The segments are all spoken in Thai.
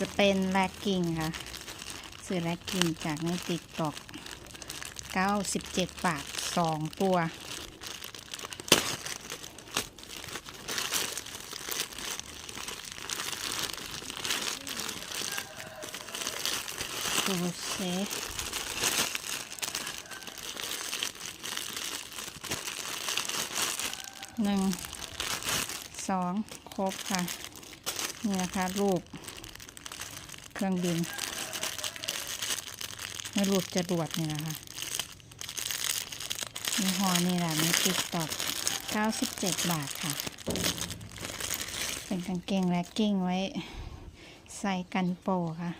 จะเป็นแลกกิ้งค่ะ ซื้อแลกกิ้งจากในติ๊กตอก97 บาท 2 ตัวดูสิหนึ่งสองครบค่ะ นี่นะคะรูป เครื่องบินไม่รูปจรวดนี่นะคะยี่ห้อนี่แหละในติ๊กต็อก97 บาทค่ะ เป็นกางเกงและกิ้งไว้ ใส่กันโปค่ะ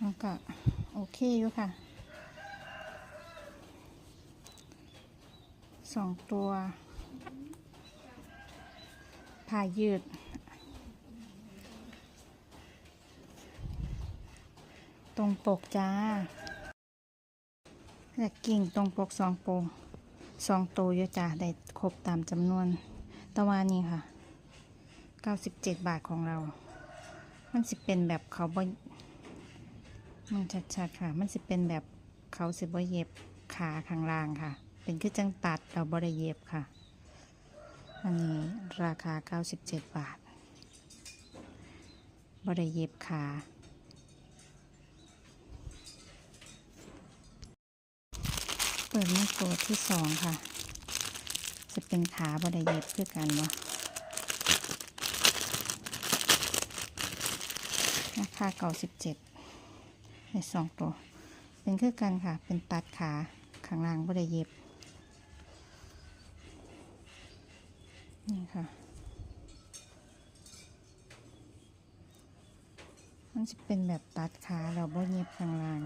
แล้วก็ โอเคอยู่ค่ะสองตัวผ้ายืด รงปกจ้าและกิ่งตรงปกสองโปงสองตัวอะจ้าได้ครบตามจำนวนตะวานี้ค่ะ 97 บาทของเรา มันสิเป็นแบบเขาบ่มันชัดๆค่ะ มันสิเป็นแบบเขาสิบ่เย็บขาข้างล่างค่ะ เป็นคือจังตัดเราบ่ได้เย็บค่ะ อันนี้ราคา 97 บาทบ่ได้เย็บขา เปิดมาตัวที่สองค่ะ จะเป็นขาบ่ได้เย็บคือกันวะราคาเก้าสิบเจ็ดในสองตัว เป็นคือกันค่ะ เป็นตัดขาข้างล่างบ่ได้เย็บ นี่ค่ะมันจะเป็นแบบตัดขาเราบ่เย็บข้างล่าง